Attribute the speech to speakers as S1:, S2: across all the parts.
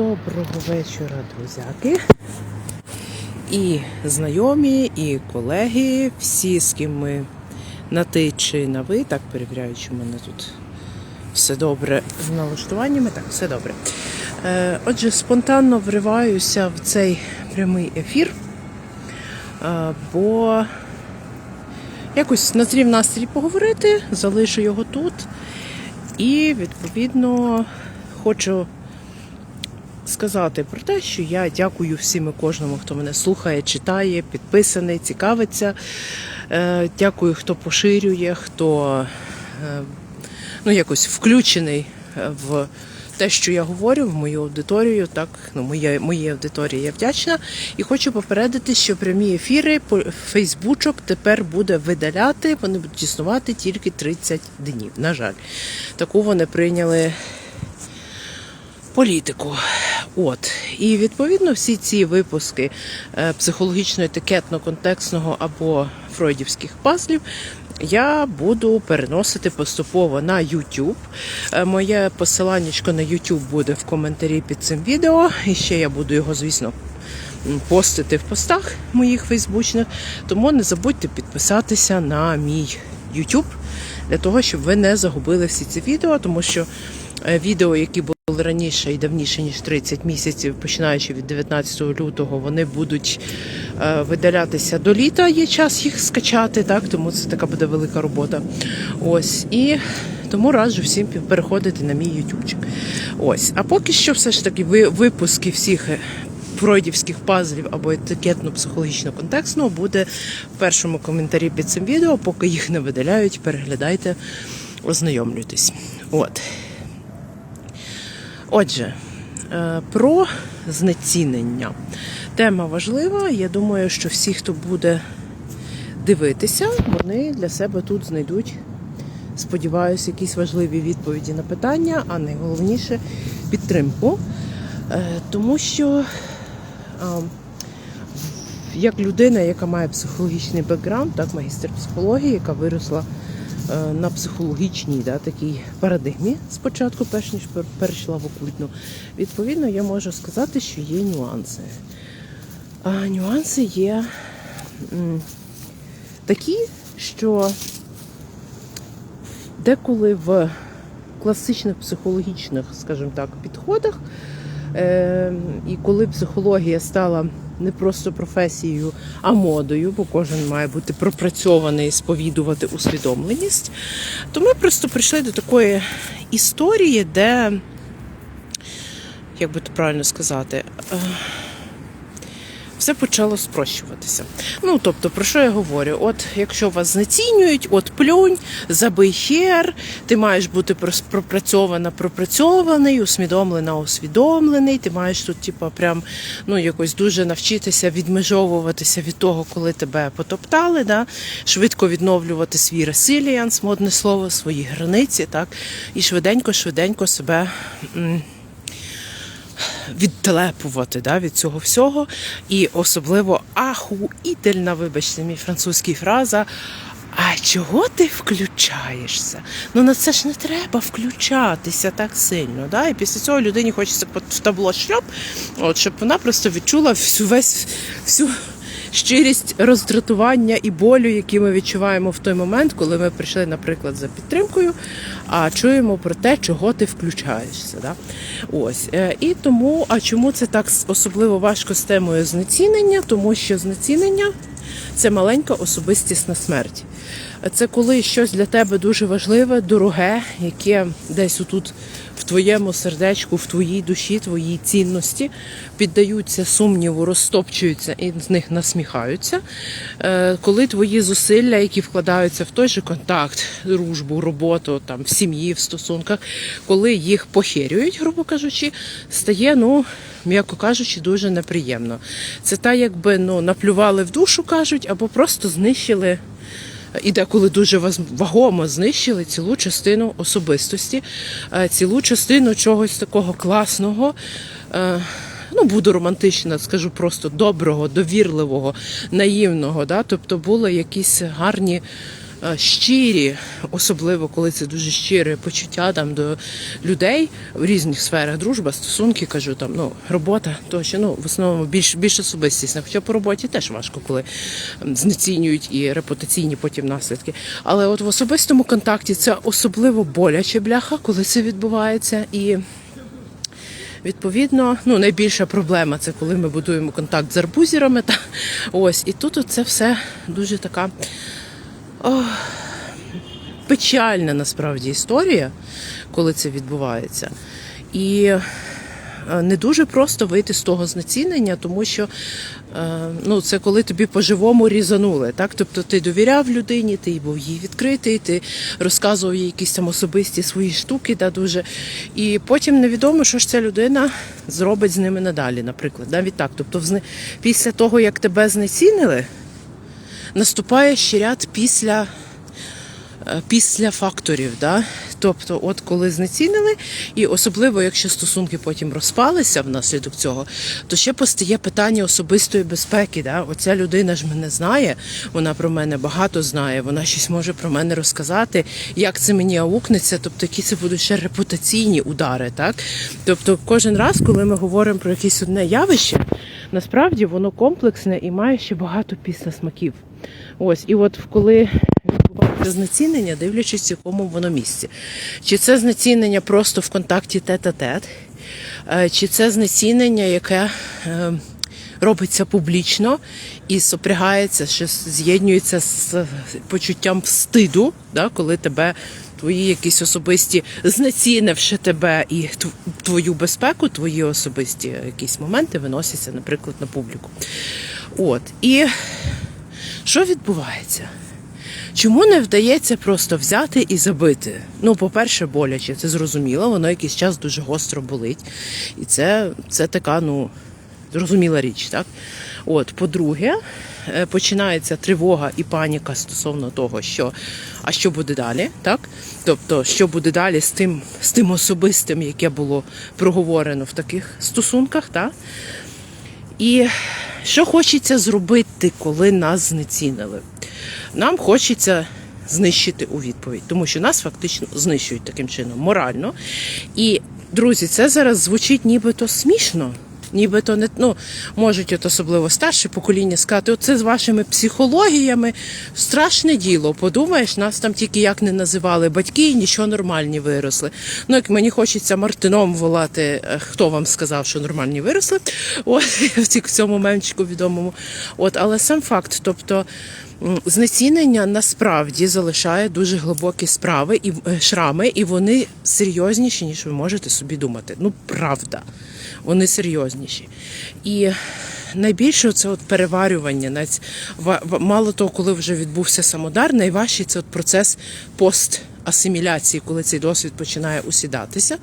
S1: Доброго вечора, друзяки. І знайомі, і колеги, всі, з ким ми на ти чи на ви, так перевіряю, чи в мене тут все добре з налаштуваннями. Так, все добре. Е, отже, спонтанно вриваюся в цей прямий ефір, е, бо якось назрів настрій поговорити, залишу його тут. І відповідно хочу сказати про те, що я дякую всім і кожному, хто мене слухає, читає, підписаний, цікавиться. Е, Дякую, хто поширює, хто е, ну, якось включений в те, що я говорю, в мою аудиторію. Так, ну, моя, моїй аудиторії я вдячна. І хочу попередити, що прямі ефіри Фейсбучок тепер буде видаляти, вони будуть існувати тільки 30 днів. На жаль, таку вони прийняли політику. От. І відповідно всі ці випуски е, психологічно-етикетно-контекстного або фройдівських пазлів я буду переносити поступово на YouTube. Е, Моє посиланнячко на YouTube буде в коментарі під цим відео. І ще я буду його, звісно, постити в постах моїх фейсбучних. Тому не забудьте підписатися на мій YouTube для того, щоб ви не загубили всі ці відео, тому що е, відео, які були раніше і давніше, ніж 30 місяців, починаючи від 19 лютого, вони будуть е, видалятися до літа. Є час їх скачати, так тому це така буде велика робота. Ось і тому раджу всім переходити на мій ютубчик. Ось, а поки що, все ж таки, ви- випуски всіх. е, Фройдівських пазлів або етикетно-психологічно-контекстного буде в першому коментарі під цим відео. Поки їх не видаляють, переглядайте, ознайомлюйтесь. От. Отже, е, про знецінення. Тема важлива. Я думаю, що всі, хто буде дивитися, вони для себе тут знайдуть, сподіваюся, якісь важливі відповіді на питання, а найголовніше підтримку. Е, Тому що як людина, яка має психологічний бекграунд, так, магістр психології, яка виросла е, на психологічній да, такій парадигмі спочатку, перш ніж перейшла в окультну, відповідно, я можу сказати, що є нюанси. А нюанси є такі, що деколи в класичних психологічних, скажімо так, підходах, е, і коли психологія стала не просто професією, а модою, бо кожен має бути пропрацьований, сповідувати усвідомленість, то ми просто прийшли до такої історії, де, як би то правильно сказати, е, все почало спрощуватися. Ну, тобто, про що я говорю? От якщо вас знецінюють, от плюнь, забий хер, ти маєш бути пропрацьована, пропрацьований, усвідомлена, усвідомлений. Ти маєш тут, типа, прям ну якось дуже навчитися відмежовуватися від того, коли тебе потоптали, да? швидко відновлювати свій ресиліанс, модне слово, свої границі, так, і швиденько-швиденько себе. Відтелепувати да, від цього всього. І особливо ахуїтельна, вибачте, мій французький фраза. А чого ти включаєшся? Ну на це ж не треба включатися так сильно. Да? І після цього людині хочеться в табло шльоп, от, щоб вона просто відчула всю весь всю щирість роздратування і болю, які ми відчуваємо в той момент, коли ми прийшли, наприклад, за підтримкою, а чуємо про те, чого ти включаєшся. Да? Ось. Е, І тому, а чому це так особливо важко з темою знецінення? Тому що знецінення це маленька особистісна смерть. Це коли щось для тебе дуже важливе, дороге, яке десь отут в твоєму сердечку, в твоїй душі, твоїй цінності піддаються сумніву, розтопчуються і з них насміхаються. Е, Коли твої зусилля, які вкладаються в той же контакт, дружбу, роботу, там в сім'ї, в стосунках, коли їх похерюють, грубо кажучи, стає, ну, м'яко кажучи, дуже неприємно. Це та, якби ну, наплювали в душу, кажуть, або просто знищили і деколи дуже вагомо знищили цілу частину особистості, е, цілу частину чогось такого класного. е, Ну, буду романтична, скажу просто доброго, довірливого, наївного. Да? Тобто були якісь гарні щирі, особливо коли це дуже щире почуття там до людей в різних сферах, дружба, стосунки, кажу там, ну робота, то що ну в основному більш більш особистісна. Хоча по роботі теж важко, коли знецінюють і репутаційні потім наслідки. Але от в особистому контакті це особливо боляче бляха, коли це відбувається і. Відповідно, ну найбільша проблема це коли ми будуємо контакт з арбузерами. Та ось і тут це все дуже така печальна насправді історія, коли це відбувається. І е, не дуже просто вийти з того знецінення, тому що е, ну, це коли тобі по-живому різанули. Так? Тобто ти довіряв людині, ти був їй відкритий, ти розказував їй якісь там особисті свої штуки, да, дуже. І потім невідомо, що ж ця людина зробить з ними надалі, наприклад. Навіть так. Тобто, після того, як тебе знецінили, наступає ще ряд після е, після факторів. Да? Тобто, от коли знецінили, і особливо, якщо стосунки потім розпалися внаслідок цього, то ще постає питання особистої безпеки. Да? Оця людина ж мене знає, вона про мене багато знає, вона щось може про мене розказати, як це мені аукнеться, тобто які це будуть ще репутаційні удари. Так? Тобто, кожен раз, коли ми говоримо про якесь одне явище, насправді воно комплексне і має ще багато післясмаків. Ось, і от коли відбувається знецінення, дивлячись, в якому воно місці. Чи це знецінення просто в контакті тет-а-тет, е, чи це знецінення, яке е, робиться публічно і сопрягається, що з'єднується з почуттям стиду, да, коли тебе. Твої якісь особисті знецінивши тебе і твою безпеку, твої особисті якісь моменти виносяться, наприклад, на публіку. От і що відбувається? Чому не вдається просто взяти і забити? Ну, по-перше, боляче, це зрозуміло, воно якийсь час дуже гостро болить. І це, це така, ну, зрозуміла річ, так? От, по-друге, е, починається тривога і паніка стосовно того, що а що буде далі, так? Тобто, що буде далі з тим, з тим особистим, яке було проговорено в таких стосунках, так? І що хочеться зробити, коли нас знецінили? Нам хочеться знищити у відповідь, тому що нас фактично знищують таким чином морально. І, друзі, це зараз звучить нібито смішно. Нібито не ну, можуть от особливо старше покоління сказати, оце з вашими психологіями страшне діло. Подумаєш, нас там тільки як не називали батьки, і нічого нормальні виросли. Ну, як мені хочеться Мартином волати, е, хто вам сказав, що нормальні виросли, от в цьому мемчику відомому. От, але сам факт, тобто. Знецінення насправді залишає дуже глибокі справи і е, шрами, і вони серйозніші, ніж ви можете собі думати. Ну, правда, вони серйозніші. І найбільше це от переварювання. Навіть мало того, коли вже відбувся самодар, найважчий це от процес пост. Асиміляції, коли цей досвід починає усідатися,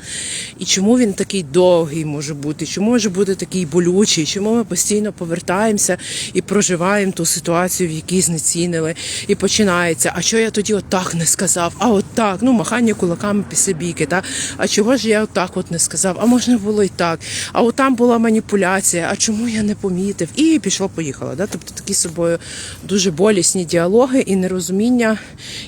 S1: і чому він такий довгий може бути, чому може бути такий болючий, чому ми постійно повертаємося і проживаємо ту ситуацію, в якій знецінили, і починається. А що я тоді отак не сказав? А отак, ну махання кулаками після бійки, та а чого ж я отак от не сказав? А можна було і так. А от там була маніпуляція. А чому я не помітив? І пішло, поїхало. Да? Тобто такі з собою дуже болісні діалоги і нерозуміння,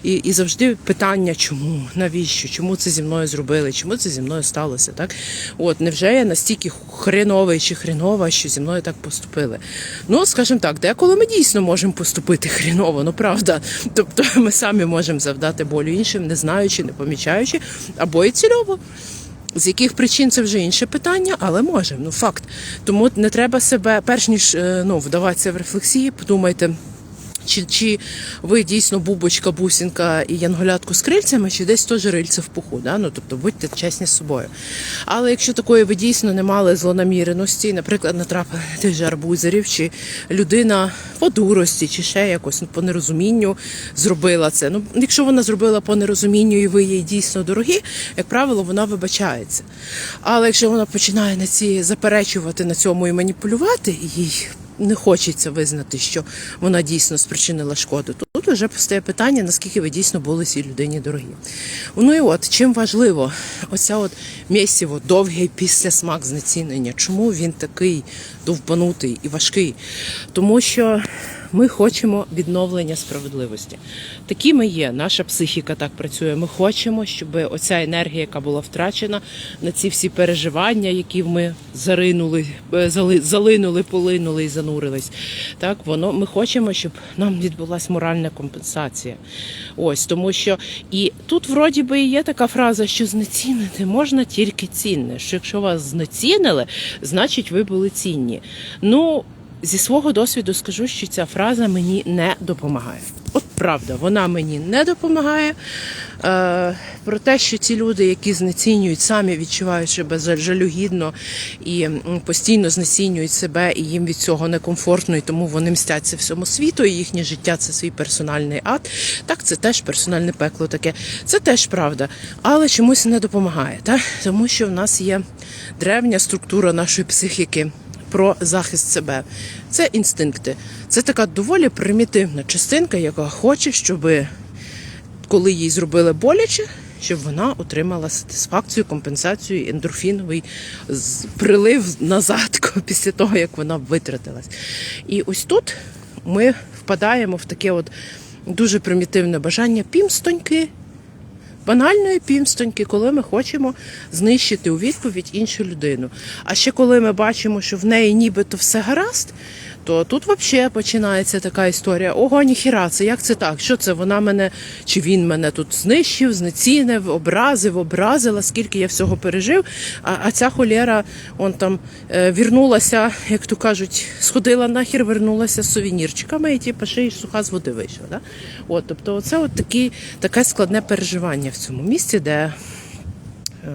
S1: і, і завжди питання, чому, навіщо, чому це зі мною зробили, чому це зі мною сталося. Так? От, невже я настільки хреновий чи хренова, що зі мною так поступили? Ну, скажімо так, деколи ми дійсно можемо поступити хріново, ну правда. Тобто ми самі можемо завдати болю іншим, не знаючи, не помічаючи, або і цільово. З яких причин це вже інше питання, але можемо, ну факт. Тому не треба себе, перш ніж е, ну, вдаватися в рефлексії, подумайте. Чи, чи ви дійсно бубочка, бусінка і янголятку з крильцями, чи десь теж рильце в пуху, да? ну, тобто будьте чесні з собою. Але якщо такої ви дійсно не мали злонаміреності, наприклад, натрапили на тих же арбузерів, чи людина по дурості, чи ще якось ну, по нерозумінню зробила це. Ну, якщо вона зробила по нерозумінню і ви їй дійсно дорогі, як правило, вона вибачається. Але якщо вона починає на ці заперечувати на цьому і маніпулювати, і їй не хочеться визнати, що вона дійсно спричинила шкоду. Тут вже постає питання, наскільки ви дійсно були цій людині дорогі. Ну і от чим важливо, оця от місіво, довгий після смак знецінення. Чому він такий довбанутий і важкий? Тому що ми хочемо відновлення справедливості. Такі ми є. Наша психіка так працює. Ми хочемо, щоб оця енергія, яка була втрачена на ці всі переживання, які ми заринули, е, зали- залинули, полинули і занурились. Так, воно ми хочемо, щоб нам відбулася моральна компенсація. Ось тому, що і тут вроді би є така фраза, що знецінити можна тільки цінне. Що якщо вас знецінили, значить ви були цінні. Ну зі свого досвіду скажу, що ця фраза мені не допомагає. От правда, вона мені не допомагає. Е, про те, що ці люди, які знецінюють, самі відчувають себе жалюгідно і постійно знецінюють себе, і їм від цього некомфортно, і тому вони мстяться всьому світу, і їхнє життя це свій персональний ад. Так, це теж персональне пекло таке. Це теж правда, але чомусь не допомагає, так? тому що в нас є древня структура нашої психіки про захист себе. Це інстинкти. Це така доволі примітивна частинка, яка хоче, щоб коли їй зробили боляче, щоб вона отримала сатисфакцію, компенсацію, ендорфіновий прилив назад після того, як вона витратилась. І ось тут ми впадаємо в таке от дуже примітивне бажання пімстоньки, банальної пімстоньки, коли ми хочемо знищити у відповідь іншу людину. А ще коли ми бачимо, що в неї нібито все гаразд, то тут взагалі починається така історія: ого, ніхіра, це як це так? Що це вона мене чи він мене тут знищив, знецінив, образив, образила, скільки я всього пережив. А, а ця холєра он там е, вірнулася, як то кажуть, сходила нахер, вернулася з сувенірчиками, і типу, ще й суха з води вийшла. Да? От, тобто, це от такі, таке складне переживання в цьому місці, де е,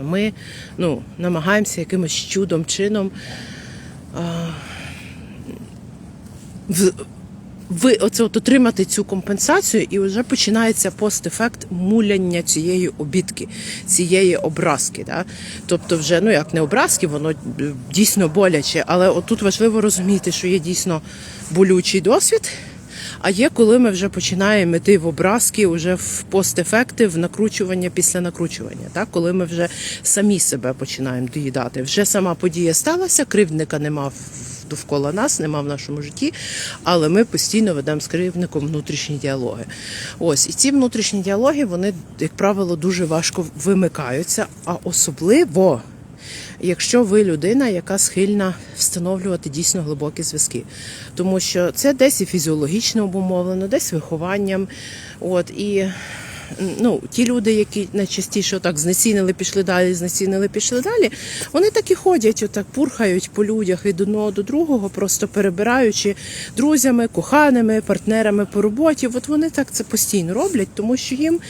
S1: ми ну, намагаємося якимось чудом, чином в, ви оце от отримати цю компенсацію, і вже починається постефект муляння цієї обідки, цієї образки. Да? Тобто, вже ну як не образки, воно дійсно боляче, але отут важливо розуміти, що є дійсно болючий досвід. А є, коли ми вже починаємо йти в образки, вже в постефекти, в накручування після накручування. Так? Коли ми вже самі себе починаємо доїдати. Вже сама подія сталася, кривдника нема довкола нас, нема в нашому житті, але ми постійно ведемо з кривдником внутрішні діалоги. Ось і ці внутрішні діалоги, вони, як правило, дуже важко вимикаються, а особливо якщо ви людина, яка схильна встановлювати дійсно глибокі зв'язки. Тому що це десь і фізіологічно обумовлено, десь вихованням. От, і ну, ті люди, які найчастіше так знецінили, пішли далі, знецінили, пішли далі, вони так і ходять, отак пурхають по людях від одного до другого, просто перебираючи друзями, коханими, партнерами по роботі. От вони так це постійно роблять, тому що їм,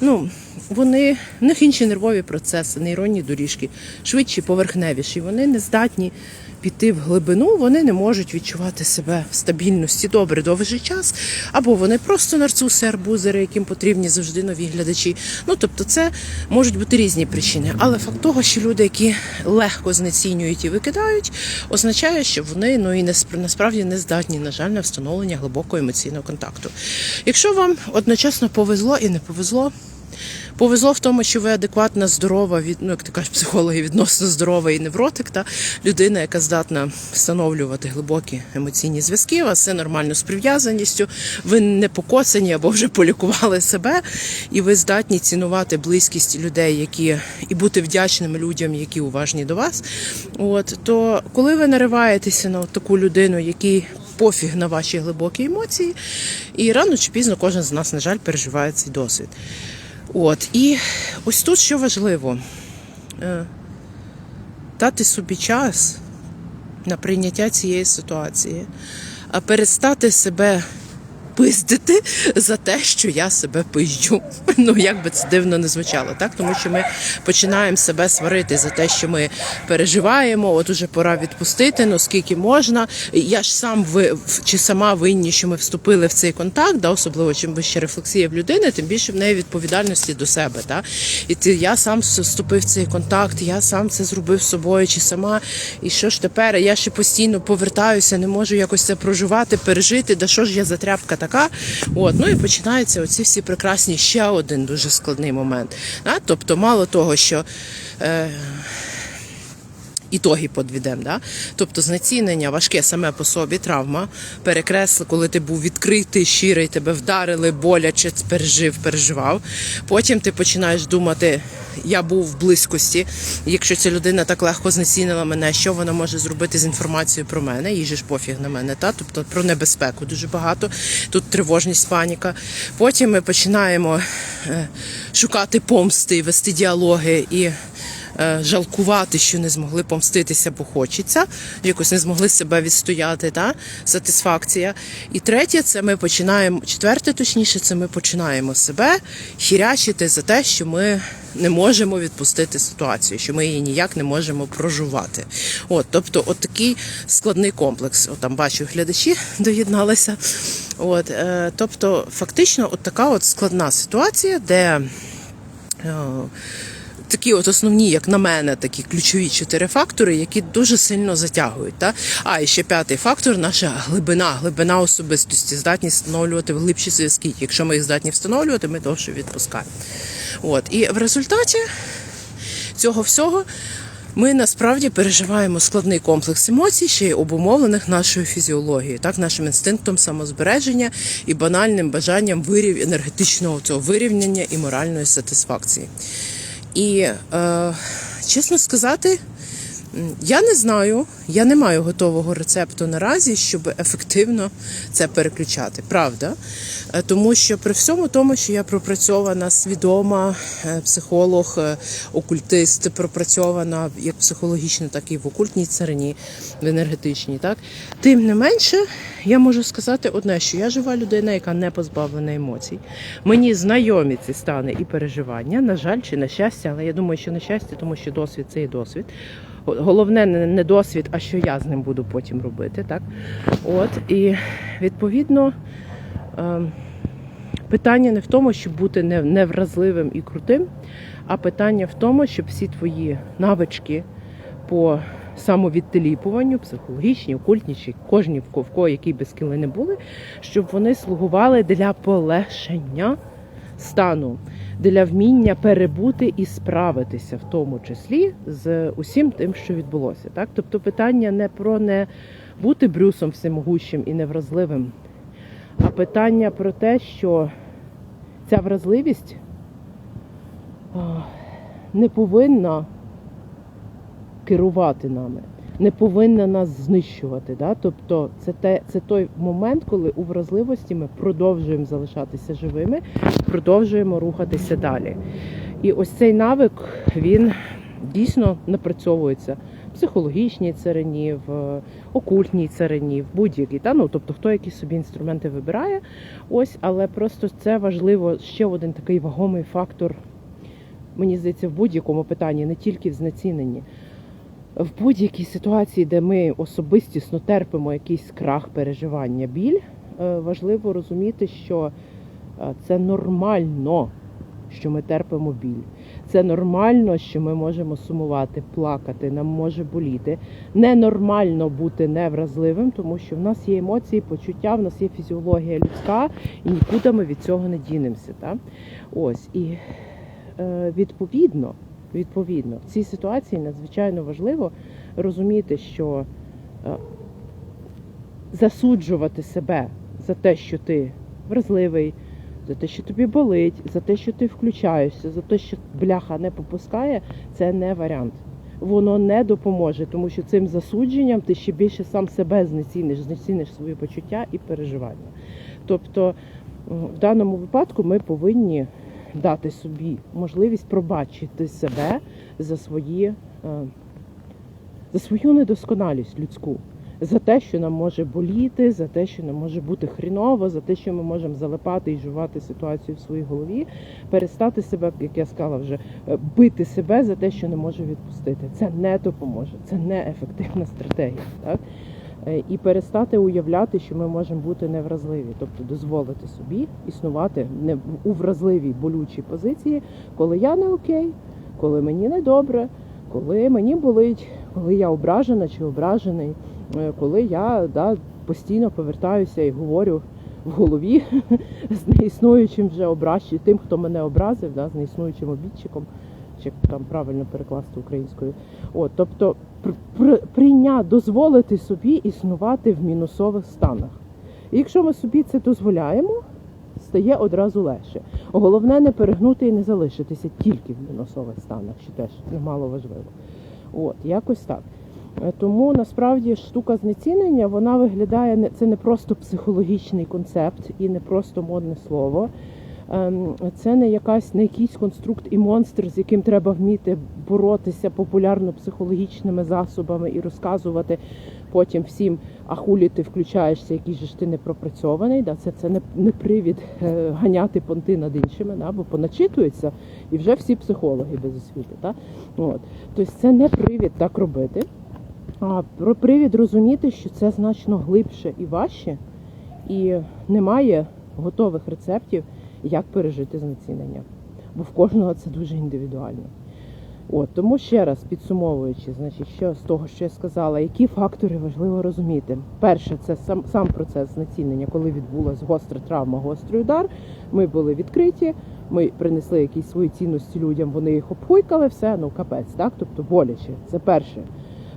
S1: ну. Вони в них інші нервові процеси, нейронні доріжки, швидші, поверхневіші. Вони не здатні піти в глибину, вони не можуть відчувати себе в стабільності добре довгий час, або вони просто нарцуси, арбузери, яким потрібні завжди нові глядачі. Ну тобто, це можуть бути різні причини. Але факт того, що люди, які легко знецінюють і викидають, означає, що вони ну і не спр- насправді не здатні, на жаль, на встановлення глибокого емоційного контакту. Якщо вам одночасно повезло і не повезло. Повезло в тому, що ви адекватна, здорова, від, ну, як ти кажеш, психологи, відносно здорова і невротик, та людина, яка здатна встановлювати глибокі емоційні зв'язки, у вас все нормально з прив'язаністю, ви не покоцані або вже полікували себе, і ви здатні цінувати близькість людей, які і бути вдячними людям, які уважні до вас. От то коли ви нариваєтеся на таку людину, який пофіг на ваші глибокі емоції, і рано чи пізно кожен з нас, на жаль, переживає цей досвід. От, і ось тут що важливо, е, дати собі час на прийняття цієї ситуації, а перестати себе пиздити за те, що я себе пизджу. Ну як би це дивно не звучало, так тому що ми починаємо себе сварити за те, що ми переживаємо. От уже пора відпустити, ну скільки можна. Я ж сам ви чи сама винні, що ми вступили в цей контакт, да, особливо чим вища рефлексія в людини, тим більше в неї відповідальності до себе. Та? І ти я сам вступив в цей контакт, я сам це зробив з собою чи сама. І що ж тепер? Я ще постійно повертаюся, не можу якось це проживати, пережити. Да що ж я за тряпка така? От, ну і починаються оці всі прекрасні ще один дуже складний момент. Да? Тобто, мало того, що. Е, Ітоги подвідемо, да? тобто знецінення важке саме по собі, травма, перекресли, коли ти був відкритий, щирий, тебе вдарили, боляче пережив, переживав. Потім ти починаєш думати, я був в близькості. Якщо ця людина так легко знецінила мене, що вона може зробити з інформацією про мене, їй же ж пофіг на мене, та? тобто про небезпеку дуже багато. Тут тривожність, паніка. Потім ми починаємо е, шукати помсти, вести діалоги і жалкувати, що не змогли помститися, бо хочеться, якось не змогли себе відстояти, та сатисфакція. І третє, це ми починаємо, четверте, точніше, це ми починаємо себе хірячити за те, що ми не можемо відпустити ситуацію, що ми її ніяк не можемо проживати. От, тобто, от такий складний комплекс. От там бачу, глядачі доєдналися. От, е, тобто, фактично, от така от складна ситуація, де. е, такі от основні, як на мене, такі ключові чотири фактори, які дуже сильно затягують. Та? А і ще п'ятий фактор наша глибина, глибина особистості, здатність встановлювати глибші зв'язки. Якщо ми їх здатні встановлювати, ми довше відпускаємо. От. І в результаті цього всього ми насправді переживаємо складний комплекс емоцій, ще й обумовлених нашою фізіологією, так, нашим інстинктом самозбереження і банальним бажанням вирів енергетичного цього вирівняння і моральної сатисфакції. І е, чесно сказати, я не знаю, я не маю готового рецепту наразі, щоб ефективно це переключати. Правда? Е, Тому що при всьому тому, що я пропрацьована свідома е, психолог, е, окультист, пропрацьована як психологічно, так і в окультній царині, в енергетичній, так тим не менше, я можу сказати одне, що я жива людина, яка не позбавлена емоцій. Мені знайомі ці стани і переживання. На жаль, чи на щастя, але я думаю, що на щастя, тому що досвід це і досвід. Головне не досвід, а що я з ним буду потім робити. Так? От, і відповідно. ем, Питання не в тому, щоб бути невразливим і крутим, а питання в тому, щоб всі твої навички по самовідтеліпуванню, психологічні, окультні, чи кожні в ко- в кого які би скіли не були, щоб вони слугували для полегшення стану, для вміння перебути і справитися, в тому числі з усім тим, що відбулося. Так? Тобто питання не про не бути брюсом всемогущим і невразливим, а питання про те, що ця вразливість не повинна керувати нами, не повинна нас знищувати. Да? Тобто це, те, це той момент, коли у вразливості ми продовжуємо залишатися живими, продовжуємо рухатися далі. І ось цей навик він дійсно напрацьовується в психологічній царині, в окультній царині, в будь-якій. Та? Ну, тобто, хто які собі інструменти вибирає. Ось, але просто це важливо ще один такий вагомий фактор. Мені здається, в будь-якому питанні, не тільки в знеціненні. В будь-якій ситуації, де ми особистісно терпимо якийсь крах переживання, біль, е, важливо розуміти, що е, це нормально, що ми терпимо біль. Це нормально, що ми можемо сумувати, плакати, нам може боліти. Ненормально бути невразливим, тому що в нас є емоції, почуття, в нас є фізіологія людська, і нікуди ми від цього не дінемося. Та? Ось і е, відповідно, відповідно, в цій ситуації надзвичайно важливо розуміти, що е, засуджувати себе за те, що ти вразливий, за те, що тобі болить, за те, що ти включаєшся, за те, що бляха не попускає, це не варіант. Воно не допоможе, тому що цим засудженням ти ще більше сам себе знеціниш, знеціниш свої почуття і переживання. Тобто, в даному випадку ми повинні дати собі можливість пробачити себе за свої е, за свою недосконалість людську, за те, що нам може боліти, за те, що нам може бути хріново, за те, що ми можемо залипати і жувати ситуацію в своїй голові, перестати себе, як я сказала вже, е, бити себе за те, що не можу відпустити. Це не допоможе, це не ефективна стратегія. Так? Е, І перестати уявляти, що ми можемо бути невразливі, тобто дозволити собі існувати не у вразливій болючій позиції, коли я не окей, коли мені не добре, коли мені болить, коли я ображена чи ображений, е, коли я да, постійно повертаюся і говорю в голові з неіснуючим вже образчим, тим, хто мене образив, да, з неіснуючим обідчиком як там правильно перекласти українською. От, тобто пр- пр- прийня дозволити собі існувати в мінусових станах. І якщо ми собі це дозволяємо, стає одразу легше. Головне не перегнути і не залишитися тільки в мінусових станах, що теж немало важливо. От, якось так. Е, Тому насправді штука знецінення вона виглядає не це не просто психологічний концепт і не просто модне слово. Ем, Це не якась не якийсь конструкт і монстр, з яким треба вміти боротися популярно-психологічними засобами і розказувати потім всім, а хулі ти включаєшся, який же ж ти не пропрацьований. Да? Це, це не, не привід е, ганяти понти над іншими, да? бо поначитуються і вже всі психологи без освіти. Да? От. Тобто це не привід так робити. А привід розуміти, що це значно глибше і важче, і немає готових рецептів, як пережити знецінення. Бо в кожного це дуже індивідуально. От, тому ще раз підсумовуючи, значить, що з того, що я сказала, які фактори важливо розуміти. Перше, це сам, сам процес знецінення, коли відбулася гостра травма, гострий удар. Ми були відкриті, ми принесли якісь свої цінності людям, вони їх обхуйкали, все, ну капець, так? Тобто боляче. Це перше.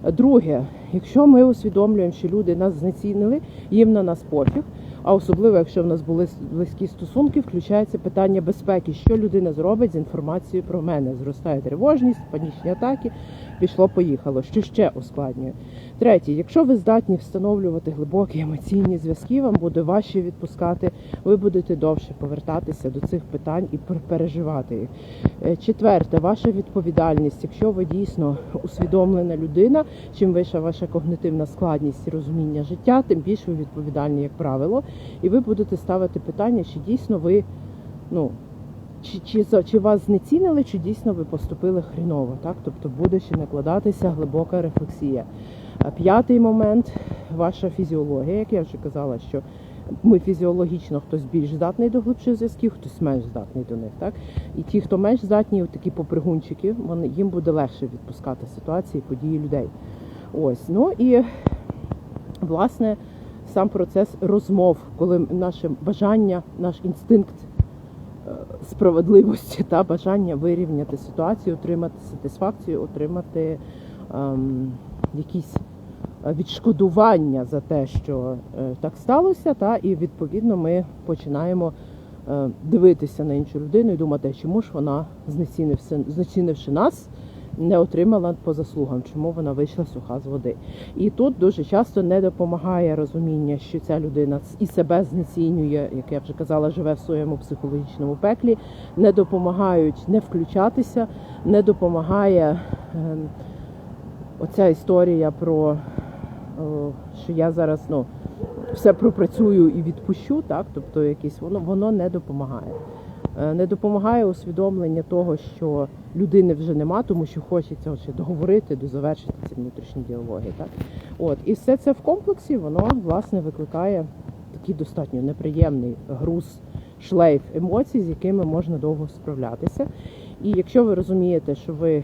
S1: Друге, якщо ми усвідомлюємо, що люди нас знецінили, їм на нас пофіг, а особливо, якщо в нас були близькі стосунки, включається питання безпеки, що людина зробить з інформацією про мене. Зростає тривожність, панічні атаки, пішло, поїхало. Що ще ускладнює? Третє, якщо ви здатні встановлювати глибокі емоційні зв'язки, вам буде важче відпускати, ви будете довше повертатися до цих питань і переживати їх. Е, Четверте, ваша відповідальність. Якщо ви дійсно усвідомлена людина, чим вища ваша когнитивна складність і розуміння життя, тим більш ви відповідальні, як правило, і ви будете ставити питання, чи дійсно ви, ну. Чи, чи, чи вас знецінили, чи дійсно ви поступили хріново, так? Тобто буде ще накладатися глибока рефлексія. А П'ятий момент ваша фізіологія, як я вже казала, що ми фізіологічно хтось більш здатний до глибших зв'язків, хтось менш здатний до них. Так? І ті, хто менш здатні, такі попригунчики, вони, їм буде легше відпускати ситуації, події людей. Ось. Ну і власне сам процес розмов, коли наше бажання, наш інстинкт справедливості та бажання вирівняти ситуацію, отримати сатисфакцію, отримати ем, якісь е, відшкодування за те, що е, так сталося, та і відповідно ми починаємо е, дивитися на іншу людину і думати, чому ж вона, знецінивши, знецінивши нас, не отримала по заслугам, чому вона вийшла суха з води. І тут дуже часто не допомагає розуміння, що ця людина і себе знецінює, як я вже казала, живе в своєму психологічному пеклі, не допомагають не включатися, не допомагає. ем, Оця історія про що я зараз ну, все пропрацюю і відпущу, так, тобто якесь воно воно не допомагає. Е, Не допомагає усвідомлення того, що людини вже нема, тому що хочеться ще договорити, дозавершити ці внутрішні діалоги. Так? От. І все це в комплексі воно власне викликає такий достатньо неприємний груз, шлейф емоцій, з якими можна довго справлятися. І якщо ви розумієте, що ви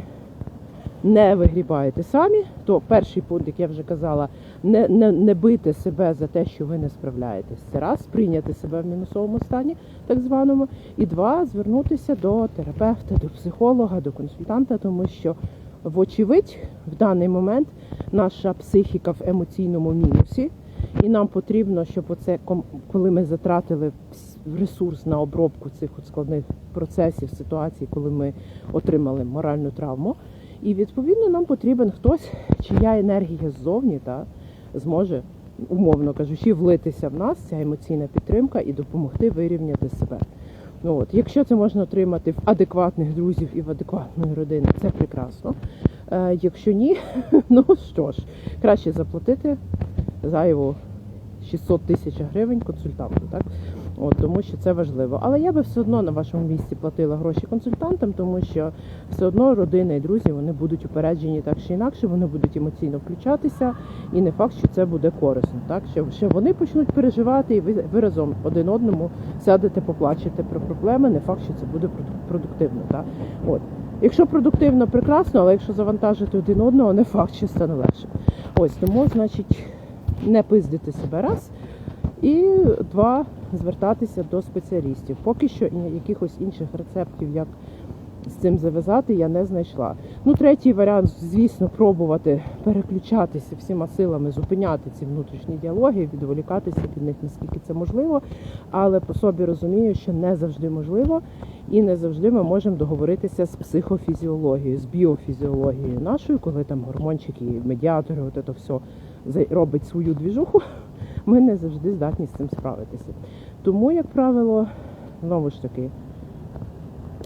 S1: не вигрібаєте самі, то перший пункт, як я вже казала, не, не, не бити себе за те, що ви не справляєтесь. Це раз, прийняти себе в мінусовому стані, так званому, і два, звернутися до терапевта, до психолога, до консультанта, тому що, вочевидь, в даний момент наша психіка в емоційному мінусі, і нам потрібно, щоб оце, коли ми затратили ресурс на обробку цих складних процесів, ситуацій, коли ми отримали моральну травму. І відповідно нам потрібен хтось, чия енергія ззовні та зможе, умовно кажучи, влитися в нас, ця емоційна підтримка і допомогти вирівняти себе. Ну, от, якщо це можна отримати в адекватних друзів і в адекватної родини, це прекрасно. Е, якщо ні, ну що ж, краще заплатити зайву його 600 тисяч гривень консультанту, так? От, тому що це важливо. Але я би все одно на вашому місці платила гроші консультантам, тому що все одно родина і друзі вони будуть упереджені так чи інакше, вони будуть емоційно включатися, і не факт, що це буде корисно. Так що ще вони почнуть переживати, і ви, ви разом один одному сядете, поплачете про проблеми. Не факт, що це буде проду- продуктивно. Так? От. Якщо продуктивно, прекрасно, але якщо завантажити один одного, не факт, що стане легше. Ось тому, значить, не пиздити себе раз. І два звертатися до спеціалістів. Поки що якихось інших рецептів, як з цим зав'язати я не знайшла. Ну, третій варіант, звісно, пробувати переключатися всіма силами, зупиняти ці внутрішні діалоги, відволікатися від них наскільки це можливо. Але по собі розумію, що не завжди можливо, і не завжди ми можемо договоритися з психофізіологією, з біофізіологією нашою, коли там гормончики, медіатори, от це все робить свою двіжуху. Ми не завжди здатні з цим справитися. Тому, як правило, знову ж таки,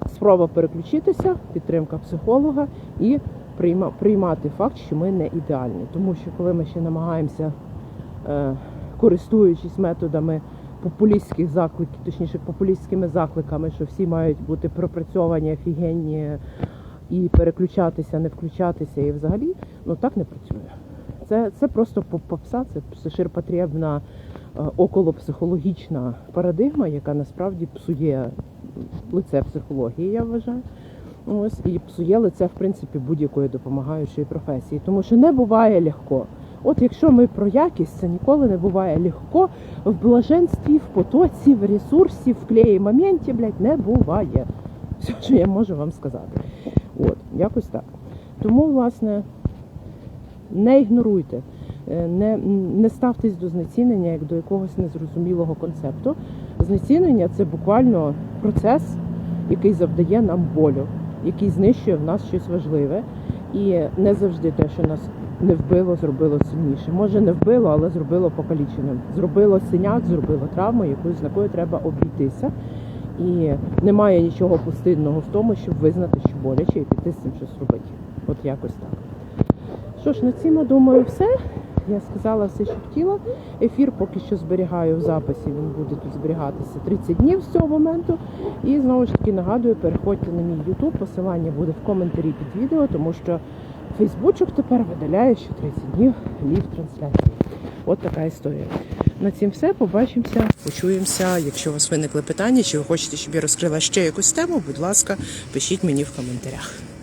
S1: спроба переключитися, підтримка психолога і приймати факт, що ми не ідеальні. Тому що коли ми ще намагаємося, е, користуючись методами популістських закликів, точніше популістськими закликами, що всі мають бути пропрацьовані, офігенні і переключатися, не включатися, і взагалі, ну так не працює. Це, це просто поп- попса, це ширпотребна е, околопсихологічна парадигма, яка насправді псує лице психології, я вважаю. Ось і псує лице, в принципі, будь-якої допомагаючої професії, тому що не буває легко. От якщо ми про якість, це ніколи не буває легко в блаженстві, в потоці, в ресурсі, в клеї моменті, блядь, не буває. Все, що я можу вам сказати. От, якось так. Тому, власне, не ігноруйте, е, не, не ставтесь до знецінення як до якогось незрозумілого концепту. Знецінення це буквально процес, який завдає нам болю, який знищує в нас щось важливе. І не завжди те, що нас не вбило, зробило сильніше. Може, не вбило, але зробило покаліченим. Зробило синяк, зробило травму, з якою треба обійтися. І немає нічого пустинного в тому, щоб визнати, що боляче, і піти з цим щось робити. От якось так. Що ж, на цьому думаю, все. Я сказала все, що хотіла. Ефір поки що зберігаю в записі. Він буде тут зберігатися 30 днів з цього моменту. І знову ж таки нагадую, переходьте на мій YouTube. Посилання буде в коментарі під відео, тому що Фейсбучок тепер видаляє, що 30 днів лів трансляції. От така історія. На цім все. Побачимося, почуємося. Якщо у вас виникли питання, чи ви хочете, щоб я розкрила ще якусь тему, будь ласка, пишіть мені в коментарях.